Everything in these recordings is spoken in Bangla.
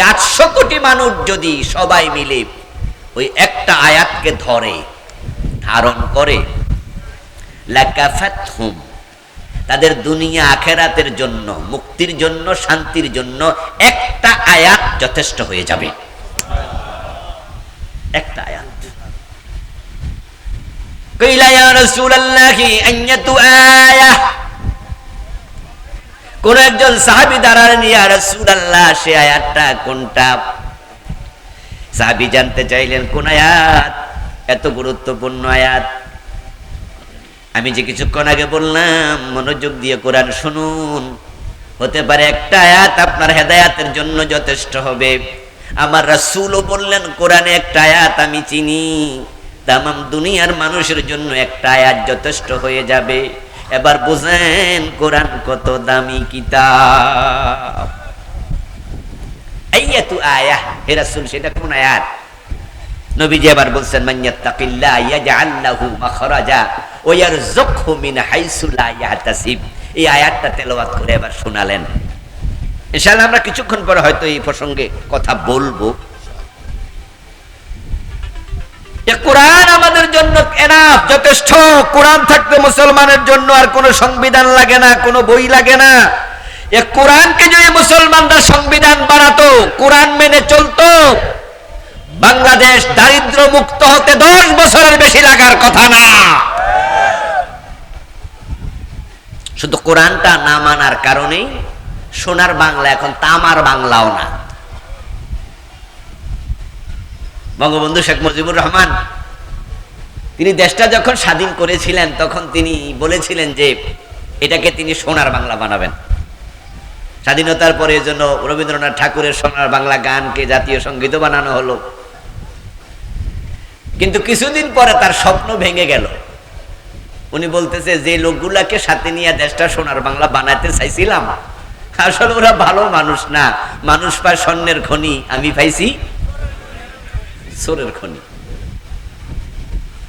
আটশো কোটি মানুষ যদি সবাই মিলে ওই একটা আয়াতকে ধরে, ধারণ করে তাদের দুনিয়া আখেরাতের জন্য, মুক্তির জন্য, শান্তির জন্য একটা আয়াত যথেষ্ট হয়ে যাবে। একটা আয়াত। কইলা ইয়া রাসূলুল্লাহি, আইয়াতু আয়াহ। কোন একজন সাহাবি দাঁড়ালেন, ইয়া রাসূলুল্লাহ, সে আয়াতটা কোনটা? সাহাবি জানতে চাইলেন, কোন আয়াত? এত গুরুত্বপূর্ণ আয়াত? আমি যে কিছুক্ষণ আগে বললাম, মনোযোগ দিয়ে কোরআন শুনুন। হতে পারে একটা আয়াত আপনার হেদায়াতের জন্য যথেষ্ট হবে। আমার রাসূলও বললেন, কোরআনে একটা আয়াত আমি চিনি। তামাম দুনিয়ার মানুষের জন্য একটা আয়াত যথেষ্ট হয়ে যাবে। এবার বুঝেন কোরআন কত দামি কিতাব। আয়াহ, হে রাসূল, সেটা কোন আয়াত? নবীজি আবার বলছেন মাইয়াত্তাকিল্লাহ ইয়াজআল লাহু মাখরাজা ওয়া ইয়ারযুকহু মিন হাইসু লা ইয়াহতাসিব। এই আয়াতটা তেলাওয়াত করে এবার শোনালেন। ইনশাআল্লাহ আমরা কিছুক্ষণ পরে হয়তো এই প্রসঙ্গে কথা বলব। কোরআন আমাদের জন্য এনাফ যথেষ্ট। কোরআন থাকতে মুসলমানের জন্য আর কোনো সংবিধান লাগে না, কোনো বই লাগে না। এ কোরআনকে যদি মুসলমানরা সংবিধান বানাতো, কোরআন মেনে চলতো, বাংলাদেশ দারিদ্র মুক্ত হতে দশ বছরের বেশি লাগার কথা না। শুধু কোরআনটা না মানার কারণেই সোনার বাংলা এখন তামার বাংলাও না। বঙ্গবন্ধু শেখ মুজিবুর রহমান, তিনি দেশটা যখন স্বাধীন করেছিলেন, তখন তিনি বলেছিলেন যে এটাকে তিনি সোনার বাংলা বানাবেন। স্বাধীনতার পরে জন্য রবীন্দ্রনাথ ঠাকুরের সোনার বাংলা গানকে জাতীয় সঙ্গীতও বানানো হলো। কিন্তু কিছুদিন পরে তার স্বপ্ন ভেঙে গেল। উনি বলতেছে, যে লোকগুলাকে সাথে নিয়ে দেশটা সোনার বাংলা বানাতে চাইছিলাম, আসলে ওরা ভালো মানুষ না। মানুষ পায় স্বর্ণের খনি, আমি পাইছি সোরের খনি।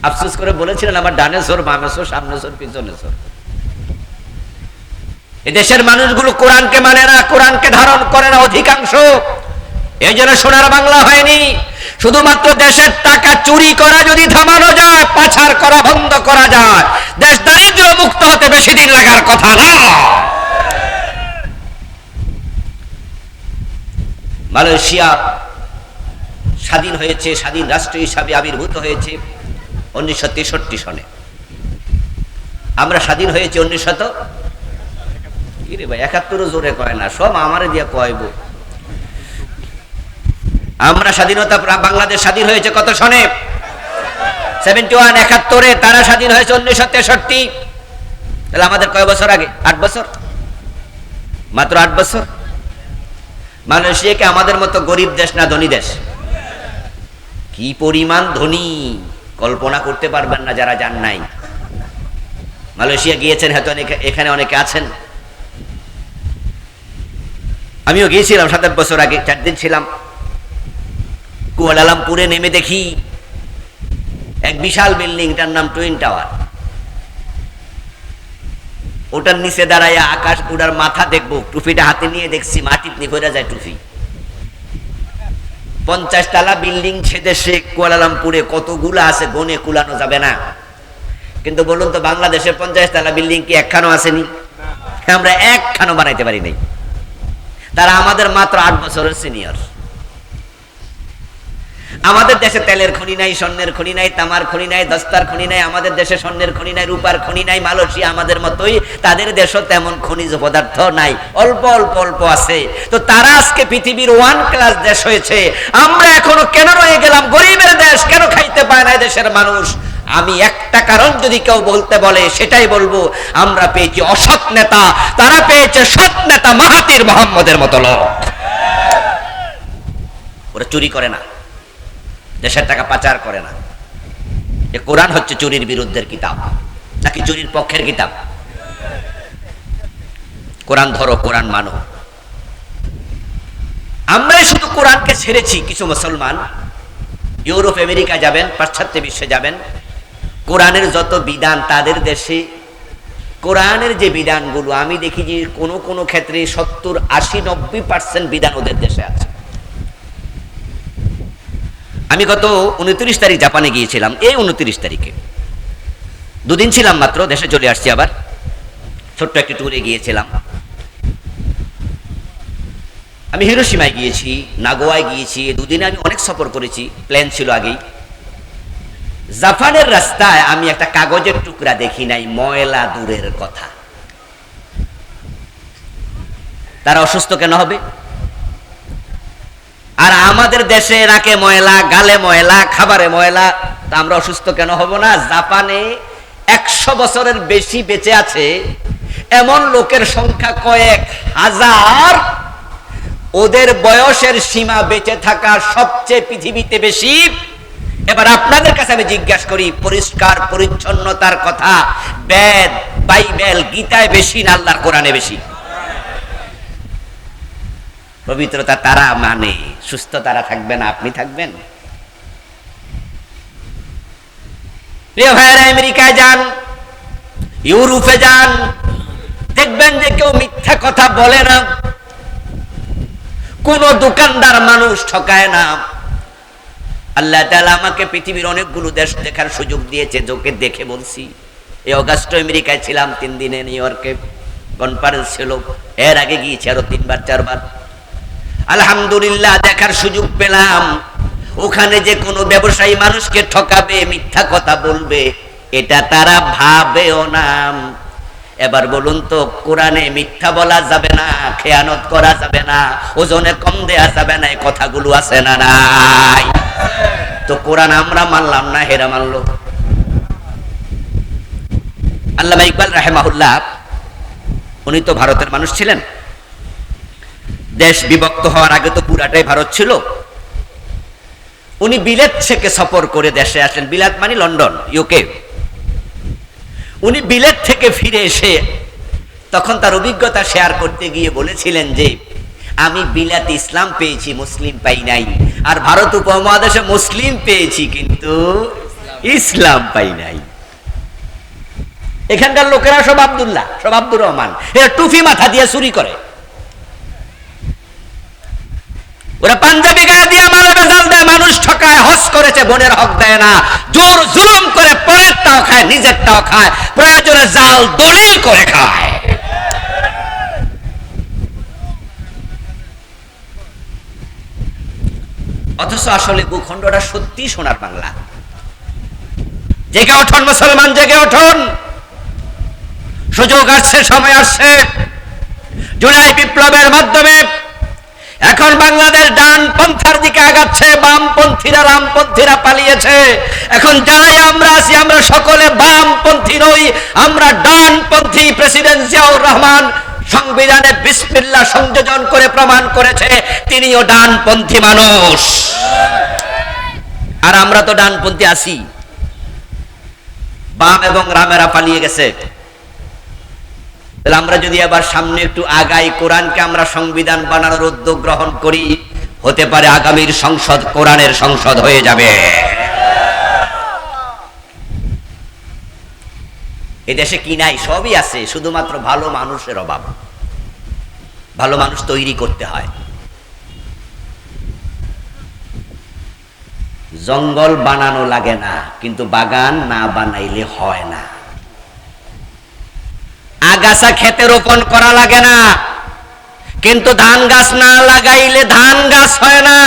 আফসোস করে বলেছিলেন, আমার ডানে সোর, বামে সোর, সামনে সোর, পিছনে সোর। এদেশের মানুষগুলো কোরআনকে মানে না, কোরআনকে ধারণ করে না অধিকাংশ। এই জন্য সোনার বাংলা হয়নি। শুধুমাত্র দেশের টাকা চুরি করা যদি থামানো যায়, পাচার করা, বন্ধ করা যায়, দেশ দারিদ্র মুক্ত হতে বেশি দিন লাগার কথা না। মালয়েশিয়া স্বাধীন হয়েছে, স্বাধীন রাষ্ট্র হিসাবে আবির্ভূত হয়েছে উনিশশো তেষট্টি সনে। আমরা স্বাধীন হয়েছে উনিশশত একাত্তরও জোরে কয় না, সব আমারে দিয়ে কয়ব। আমরা স্বাধীনতা বাংলাদেশ স্বাধীন হয়েছে কত সনে? সেভেন্টি ওয়ান, একাত্তরে, তারা স্বাধীন হয়েছে উনিশশো তেষট্টি। তাহলে আমাদের কয় বছর আগে? আট বছর? মাত্র আট বছর? মালয়েশিয়াকে আমাদের মতো গরিব দেশ না ধনী দেশ? কি পরিমাণ ধনী? কল্পনা করতে পারবেন না যারা যান নাই। মালয়েশিয়া গিয়েছেন, হয়তো অনেকে এখানে অনেকে আছেন। আমিও গিয়েছিলাম, সাত বছর আগে, চার দিন ছিলাম। কুয়ালালামপুরে নেমে দেখি এক বিশাল বিল্ডিং তার নাম টুইন টাওয়ার। ওটার নিচে দাঁড়ায় আকাশ উড়ার মাথা দেখব, টুপিটা হাতে নিয়ে দেখছি, মাটি নিভরে যায় টুপি। পঞ্চাশ তালা বিল্ডিং সে কুয়ালালামপুরে কতগুলো আছে গনে কুলানো যাবে না। কিন্তু বলুন তো বাংলাদেশের পঞ্চাশ তালা বিল্ডিং কি একখানো আসেনি? আমরা একখানো বানাইতে পারি নাই। তারা আমাদের মাত্র আট বছরের সিনিয়র। আমাদের দেশে তেলের খনি নাই, স্বর্ণের খনি নাই, তামার খনি নাই, দস্তার খনি নাই, আমাদের দেশে স্বর্ণের খনি নাই, রূপার খনি নাই, মালয়েশিয়া আমাদের মতোই, তাদের দেশও তেমন খনিজ পদার্থ নাই। অল্প অল্প অল্প আছে। তো তারা আজকে পৃথিবীর ওয়ান ক্লাস দেশ হয়েছে। আমরা এখনও কেন রয়ে গেলাম? গরিবের দেশ কেন খাইতে পায় না দেশের মানুষ? আমি একটা কারণ যদি কেউ বলতে বলে, সেটাই বলব, আমরা পেয়েছি অসৎ নেতা, তারা পেয়েছে সৎ নেতা মাহাতির মোহাম্মদের মতো লোক। ওরা চুরি করে না। দেশের টাকা পাচার করে না। এ কোরআন হচ্ছে চুরির বিরুদ্ধের কিতাব, নাকি চুরির পক্ষের কিতাব? কোরআন ধরো, কোরআন মানো। আমরাই শুধু কোরআনকে ছেড়েছি, কিছু মুসলমান। ইউরোপ আমেরিকা যাবেন, পাশ্চাত্য বিশ্বে যাবেন। কোরআনের যত বিধান তাদের দেশে। কোরআনের যে বিধানগুলো, আমি দেখি যে কোনো কোনো ক্ষেত্রে সত্তর আশি নব্বই পার্সেন্ট বিধান ওদের দেশে আছে। আমি গত উনত্রিশ তারিখ জাপানে গিয়েছিলাম, এই উনত্রিশ তারিখে। দুদিন ছিলাম মাত্র, দেশে চলে আসছি আবার। ছোট্ট একটি ট্যুরে গিয়েছিলাম। আমি হিরোসীমায় গিয়েছি, নাগোয়ায় গিয়েছি, দুদিনে আমি অনেক সফর করেছি, প্ল্যান ছিল আগেই। জাপানের রাস্তায় আমি একটা কাগজের টুকরা দেখি নাই, ময়লা দূরের কথা। তারা অসুস্থ কেন হবে? আর আমাদের দেশে রাকে ময়লা, গালে ময়লা, খাবারে ময়লা, তা আমরা অসুস্থ কেন হব না? জাপানে একশো বছরের বেশি বেঁচে আছে, এমন লোকের সংখ্যা কয়েক হাজার। ওদের বয়সের সীমা বেঁচে থাকা সবচেয়ে পৃথিবীতে বেশি। এবার আপনাদের কাছে আমি জিজ্ঞাসা করি, পরিষ্কার, পরিচ্ছন্নতার কথা, বেদ, বাইবেল গীতায় বেশি না আল্লাহর কোরআনে বেশি? পবিত্রতা তারা মানে সুস্থ তারা থাকবে না আপনি থাকবেন। প্রিয় ভাইয়েরা, আমেরিকায় যান, ইউরোপে যান, দেখবেন যে কেউ মিথ্যা কথা বলে না। কোন দোকানদার মানুষ ঠকায় না। আল্লাহ তাআলা আমাকে পৃথিবীর অনেকগুলো দেশ দেখার সুযোগ দিয়েছে যোকে দেখে বলছি। এই অগাস্ট আমেরিকায় ছিলাম তিন দিনে, নিউ ইয়র্কে। কনফারেন্স ছিল, এর আগে গিয়েছি আরও তিনবার, চারবার। আলহামদুলিল্লাহ, দেখার সুযোগ পেলাম। ওখানে যে কোনো ব্যবসায়ী মানুষকে ঠকাবে, মিথ্যা কথা বলবে, এটা তারা ভাবেও না। এবার বলুন তো, কোরআনে মিথ্যা বলা যাবে না, খেয়ানত করা যাবে না, ওজনে কম দেয়া যাবে না, এই কথাগুলো আছে না নাই? তো কোরআন আমরা মানলাম না, হেরা মানলো। আল্লাহ ইকবাল রাহেমাহুল্লাহ, উনি তো ভারতের মানুষ ছিলেন। দেশ বিভক্ত হওয়ার আগে তো পুরাটাই ভারত ছিল। উনি বিলেত থেকে সফর করে দেশে আসলেন। বিলাত মানে লন্ডন ইউকে উনি বিলেত থেকে ফিরে এসে তখন তার অভিজ্ঞতা শেয়ার করতে গিয়ে বলেছিলেন যে, আমি বিলাতে ইসলাম পেয়েছি, মুসলিম পাই নাই। আর ভারত উপমহাদেশে মুসলিম পেয়েছি, কিন্তু ইসলাম পাই নাই। এখানকার লোকেরা সব আব্দুল্লাহ, সব আব্দুর রহমান। এরা টুফি মাথা দিয়ে চুরি করে। ওরা পাঞ্জাবি গায়ে দিয়ে মালে বেজাল দেয়, মানুষ ঠকায় হস করেছে, বোনের হক দেয় না। জোর জুলুম করে পরেরটাও খায়, নিজেরটাও খায়, প্রয়োজনে জাল, দলিল করে খায়। অথচ আসলে ভূখণ্ডটা সত্যি সোনার বাংলা। জেগে ওঠন মুসলমান, জেগে ওঠন। সুযোগ আসছে, সময় আসছে। জুলাই বিপ্লবের মাধ্যমে এখন বাংলাদেশ ডান পন্থার দিকে আগাচ্ছে বামপন্থীরা রামপন্থীরা পালিয়েছে। এখন যারাই আমরা আছি, আমরা সকলে বামপন্থী নই, আমরা ডানপন্থী প্রেসিডেন্ট জিয়াউর রহমান সংবিধানে বিসমিল্লাহ সংযোজন করে প্রমাণ করেছে, তিনিও ডানপন্থী মানুষ। আর আমরা তো ডানপন্থী আছি। বাম এবং রামেরা পালিয়ে গেছে। তাহলে আমরা যদি আবার সামনে একটু আগাই, কোরআনকে আমরা সংবিধান বানানোর উদ্যোগ গ্রহণ করি, হতে পারে আগামীর সংসদ কোরআনের সংসদ হয়ে যাবে। এদেশে কি নাই? সবই আছে, শুধুমাত্র ভালো মানুষের অভাব। ভালো মানুষ তৈরি করতে হয়। জঙ্গল বানানো লাগে না, কিন্তু বাগান না বানাইলে হয় না। আগাছা খেতে রোপণ করা লাগে না। কিন্তু ধান গাছ না লাগাইলে ধান গাছ হয় না।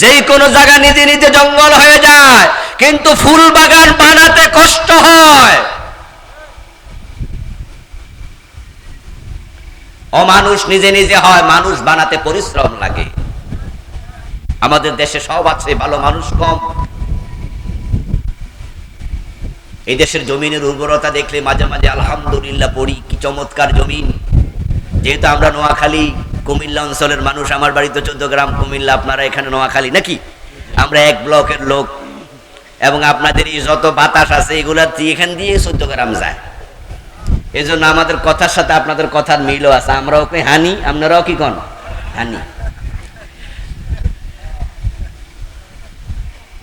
যেই কোনো জায়গা নিজে নিজে জঙ্গল হয়ে যায়, কিন্তু ফুল বাগান বানাতে কষ্ট হয়। অমানুষ নিজে নিজে হয়, মানুষ বানাতে পরিশ্রম লাগে। আমাদের দেশে সব আছে, ভালো মানুষ কম। এই দেশের জমিনের উর্বরতা দেখলে মাঝে মাঝে আলহামদুলিল্লাহ পড়ি, কি চমৎকার জমিন। যেহেতু আমরা নোয়াখালী, কুমিল্লা অঞ্চলের মানুষ, আমার বাড়িতে চোদ্দ গ্রাম কুমিল্লা, আপনারা এখানে নোয়াখালী নাকি? আমরা এক ব্লকের লোক এবং আপনাদের এই যত বাতাস আছে, এগুলা এখান দিয়ে চোদ্দ গ্রাম যায়। এই জন্য আমাদের কথার সাথে আপনাদের কথার মিলও আছে। আমরাও কি হানি? আপনারাও কি কন? হানি।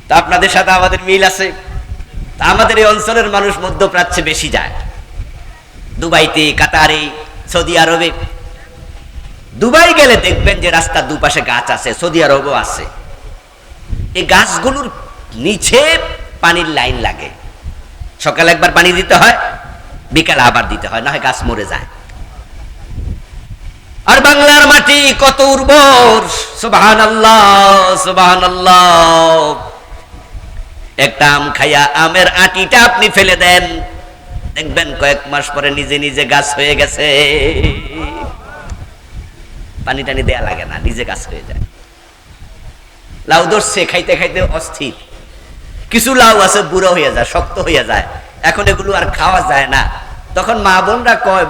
তা আপনাদের সাথে আমাদের মিল আছে। আমাদের এই অঞ্চলের মানুষ মধ্যপ্রাচ্যে বেশি যায়। দুবাইতে, কাতারে, সৌদি আরবে। দুবাই গেলে দেখবেন যে রাস্তার দুপাশে গাছ আছে, সৌদি আরবও আছে। এই গাছগুলোর নিচে পানির লাইন লাগে। সকালে একবার পানি দিতে হয়, বিকালে আবার দিতে হয়, না হয় গাছ মরে যায়। আর বাংলার মাটি কত উর্বর! সুবাহান আল্লাহ সুবাহান একটা আম খাইয়া আমের আটিটা আপনি ফেলে দেন। দেখবেন কয়েক মাস পরে নিজে নিজে গাছ হয়ে গেছে। পানি টানি দেয়া লাগে না, নিজে গাছ হয়ে যায়। লাউ ধরছে, খাইতে খাইতে অস্থির। কিছু লাউ আছে, বুড়ো হয়ে যায়, শক্ত হয়ে যায়। এখন এগুলো আর খাওয়া যায় না। তখন মা বোনরা কয়